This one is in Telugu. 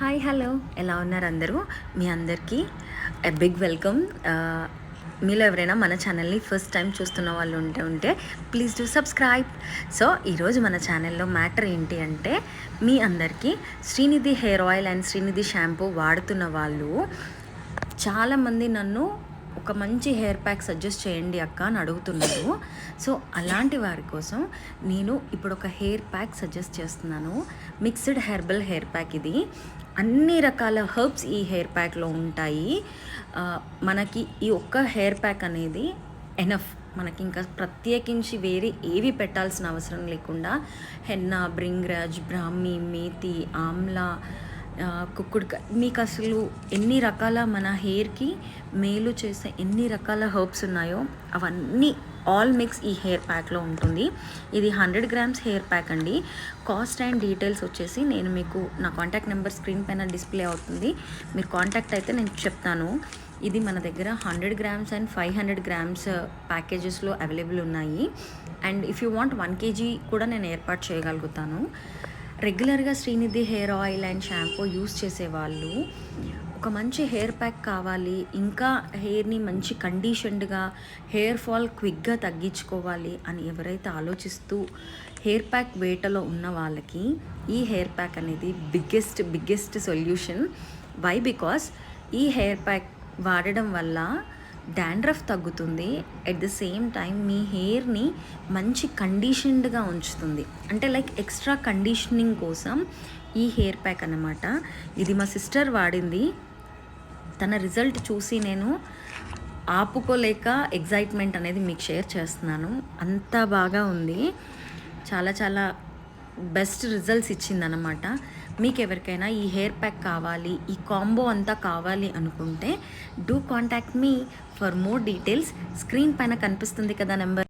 హాయ్ హలో ఎలా ఉన్నారు అందరూ? మీ అందరికీ ఎ బిగ్ వెల్కమ్ మీలో ఎవరైనా మన ఛానల్ని ఫస్ట్ టైం చూస్తున్న వాళ్ళు ఉంటే ఉంటే ప్లీజ్ డూ సబ్స్క్రైబ్ సో ఈరోజు మన ఛానల్లో మ్యాటర్ ఏంటి అంటే మీ అందరికీ Srinidhi hair oil and Srinidhi shampoo వాడుతున్న వాళ్ళు చాలామంది నన్ను ఒక మంచి హెయిర్ ప్యాక్ సజెస్ట్ చేయండి అక్క అని అడుగుతున్నారు. సో అలాంటి వారి కోసం నేను ఇప్పుడు ఒక హెయిర్ ప్యాక్ సజెస్ట్ చేస్తున్నాను. మిక్స్డ్ హెర్బల్ హెయిర్ ప్యాక్ ఇది. అన్ని రకాల హర్బ్స్ ఈ హెయిర్ ప్యాక్లో ఉంటాయి. మనకి ఈ ఒక్క హెయిర్ ప్యాక్ అనేది ఎనఫ్. మనకి ఇంకా ప్రత్యేకించి వేరే ఏవి పెట్టాల్సిన అవసరం లేకుండా హెన్నా బ్రింగ్రాజ్ బ్రాహ్మి మేతి ఆమ్లా కుక్కుడుకాయ మీకు అసలు ఎన్ని రకాల మన హెయిర్కి మేలు చేసే ఎన్ని రకాల హర్బ్స్ ఉన్నాయో అవన్నీ ఆల్ మిక్స్ ఈ హెయిర్ ప్యాక్లో ఉంటుంది. ఇది హండ్రెడ్ గ్రామ్స్ హెయిర్ ప్యాక్ అండి. కాస్ట్ అండ్ డీటెయిల్స్ వచ్చేసి నేను మీకు నా కాంటాక్ట్ నెంబర్ స్క్రీన్ పైన డిస్ప్లే అవుతుంది. మీరు కాంటాక్ట్ అయితే నేను చెప్తాను. ఇది మన దగ్గర hundred grams and five hundred grams ప్యాకేజెస్లో available ఉన్నాయి. And if you want one KG కూడా నేను ఏర్పాటు చేయగలుగుతాను. రెగ్యులర్గా Srinidhi hair oil and shampoo use చేసేవాళ్ళు. ఒక మంచి హెయిర్ ప్యాక్ కావాలి ఇంకా హెయిర్ని మంచి కండిషన్డ్గా హెయిర్ ఫాల్ క్విక్గా తగ్గించుకోవాలి అని ఎవరైతే ఆలోచిస్తూ హెయిర్ ప్యాక్ వేటలో ఉన్న వాళ్ళకి ఈ హెయిర్ ప్యాక్ అనేది biggest biggest solution. Why? Because ఈ హెయిర్ ప్యాక్ వాడడం వల్ల డాండ్రఫ్ తగ్గుతుంది. ఎట్ ద సేమ్ టైం మీ హెయిర్ని మంచి కండిషన్డ్గా ఉంచుతుంది. అంటే లైక్ ఎక్స్ట్రా కండిషనింగ్ కోసం ఈ హెయిర్ ప్యాక్ అన్నమాట. ఇది మా సిస్టర్ వాడింది. తన రిజల్ట్ చూసి నేను ఆపుకోలేక ఎగ్జైట్మెంట్ అనేది మీకు షేర్ చేస్తున్నాను. అంత బాగా ఉంది. చాలా చాలా బెస్ట్ రిజల్ట్స్ ఇచ్చిందనమాట మీకు ఎవరికైనా ఈ హెయిర్ ప్యాక్ కావాలి ఈ కాంబో అంతా కావాలి అనుకుంటే do contact me. For more details screen పైన కనిపిస్తుంది కదా నెంబర్.